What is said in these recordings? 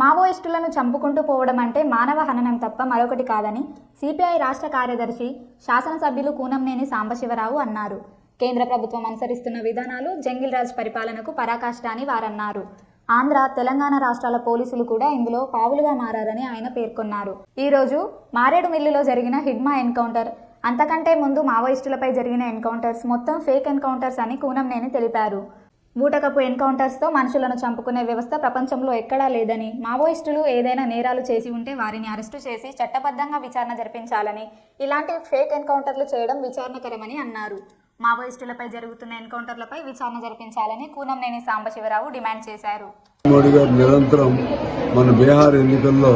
మావోయిస్టులను చంపుకుంటూ పోవడం అంటే మానవ హననం తప్ప మరొకటి కాదని సిపిఐ రాష్ట్ర కార్యదర్శి శాసనసభ్యులు కూనంనేని సాంబశివరావు అన్నారు. కేంద్ర ప్రభుత్వం అనుసరిస్తున్న విధానాలు జంగిల్ రాజ్ పరిపాలనకు పరాకాష్ట అని వారన్నారు. ఆంధ్ర తెలంగాణ రాష్ట్రాల పోలీసులు కూడా ఇందులో పావులుగా మారారని ఆయన పేర్కొన్నారు. ఈరోజు మారేడుమిల్లిలో జరిగిన హిడ్మా ఎన్కౌంటర్ అంతకంటే ముందు మావోయిస్టులపై జరిగిన ఎన్కౌంటర్స్ మొత్తం ఫేక్ ఎన్కౌంటర్స్ అని కూనంనేని తెలిపారు. బూటకపు ఎన్కౌంటర్స్తో మనుషులను చంపుకునే వ్యవస్థ ప్రపంచంలో ఎక్కడా లేదని మావోయిస్టులు ఏదైనా నేరాలు చేసి ఉంటే వారిని అరెస్టు చేసి చట్టబద్ధంగా విచారణ జరిపించాలని ఇలాంటి ఫేక్ ఎన్కౌంటర్లు చేయడం విచారణకరమని అన్నారు. మావోయిస్టులపై జరుగుతున్న ఎన్కౌంటర్లపై విచారణ జరిపించాలని కూనంనేని సాంబశివరావు డిమాండ్ చేశారు. మోడీ గారు నిరంతరం మన బీహార్ ఎన్నికల్లో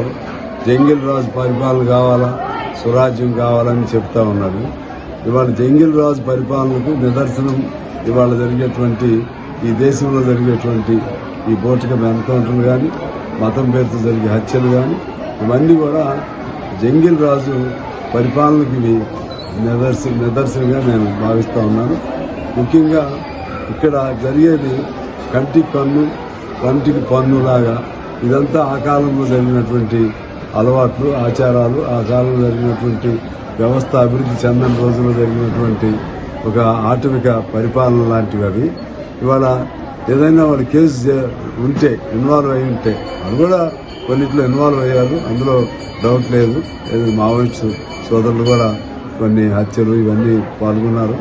జంగిల్ రాజ్ పరిపాలన కావాలా స్వరాజ్యం కావాలని చెప్తా ఉన్నారు. ఇవాళ జంగిల్ రాజ్ పరిపాలనకు నిదర్శనం ఇవాళ జరిగేటువంటి ఈ దేశంలో జరిగేటువంటి ఈ బోటకం ఎన్కౌంటర్లు కానీ మతం పేరుతో జరిగే హత్యలు కానీ ఇవన్నీ కూడా జంగిల్ రాజు పరిపాలనకి ఇవి నిదర్శన నిదర్శనంగా నేను భావిస్తూ ఉన్నాను. ముఖ్యంగా ఇక్కడ జరిగేది కంటికి పన్ను కంటికి పన్నులాగా ఇదంతా ఆ కాలంలో జరిగినటువంటి అలవాట్లు ఆచారాలు ఆ కాలంలో జరిగినటువంటి వ్యవస్థ అభివృద్ధి చెందని రోజుల్లో జరిగినటువంటి ఒక ఆటవిక పరిపాలన లాంటివి అవి. ఇవాళ ఏదైనా వాళ్ళు కేసు ఉంటే ఇన్వాల్వ్ అయి ఉంటే అది కూడా కొన్నిట్లో ఇన్వాల్వ్ అయ్యారు. అందులో డౌట్ లేదు. మావోయిస్ట్ సోదరులు కూడా కొన్ని హత్యలు ఇవన్నీ పాల్గొన్నారు.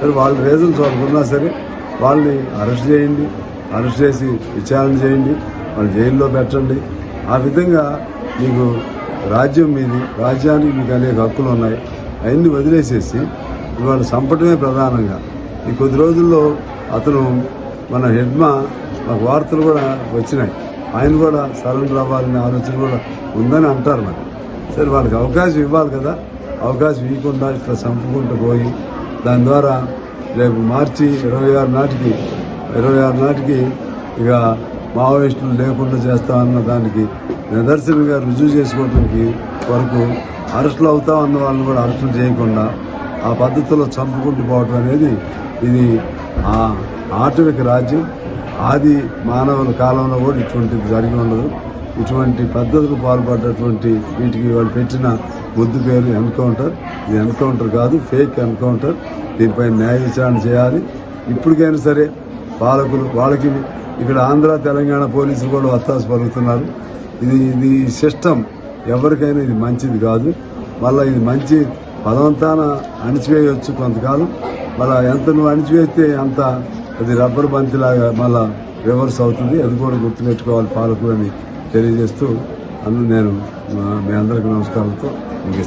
సరే వాళ్ళ రీజన్స్ వాళ్ళకున్నా సరే వాళ్ళని అరెస్ట్ చేయండి. అరెస్ట్ చేసి విచారణ చేయండి. వాళ్ళు జైల్లో పెట్టండి. ఆ విధంగా మీకు రాజ్యం మీది రాజ్యానికి మీకు అనేక హక్కులు ఉన్నాయి. అవన్నీ వదిలేసేసి ఇవాళ సంపటమే ప్రధానంగా. ఈ కొద్ది రోజుల్లో అతను మన హెడ్మా మాకు వార్తలు కూడా వచ్చినాయి. ఆయన కూడా సరెండర్ అవ్వాలనే ఆలోచన కూడా ఉందని అంటారు మరి. సరే వాళ్ళకి అవకాశం ఇవ్వాలి కదా. అవకాశం ఇవ్వకుండా ఇట్లా చంపుకుంటూ పోయి దాని ద్వారా రేపు మార్చి ఇరవై ఆరు నాటికి ఇరవై ఆరు నాటికి ఇక మావోయిస్టులు లేకుండా చేస్తామన్న దానికి నిదర్శనంగా రుజువు చేసుకోవడానికి వరకు అరెస్టులు అవుతా ఉన్న వాళ్ళని కూడా అరెస్టులు చేయకుండా ఆ పద్ధతిలో చంపుకుంటూ పోవటం అనేది ఇది ఆ ఆటవిక రాజ్యం ఆది మానవుల కాలంలో కూడా ఇటువంటిది జరిగి ఉండదు. ఇటువంటి పద్ధతులు పాల్పడ్డటువంటి వీటికి వాళ్ళు పెట్టిన ముద్దు పేరు ఎన్కౌంటర్. ఇది ఎన్కౌంటర్ కాదు ఫేక్ ఎన్కౌంటర్. దీనిపై న్యాయ విచారణ చేయాలి. ఇప్పటికైనా సరే పాలకులు వాళ్ళకి ఇక్కడ ఆంధ్ర తెలంగాణ పోలీసులు కూడా వత్తాసు పలుకుతున్నారు. ఇది ఇది సిస్టమ్. ఎవరికైనా ఇది మంచిది కాదు. మళ్ళీ ఇది మంచి పదవంతాన అణిచివేయవచ్చు కొంతకాలం. మళ్ళీ ఎంత నువ్వు అణిచివేస్తే అంత అది రబ్బర్ బంతిలాగా మళ్ళా రివర్స్ అవుతుంది. అది కూడా గుర్తుపెట్టుకోవాలి పాలకులని తెలియజేస్తూ. అందులో నేను మా- మీ అందరికీ నమస్కారాలతో ముగిస్తాను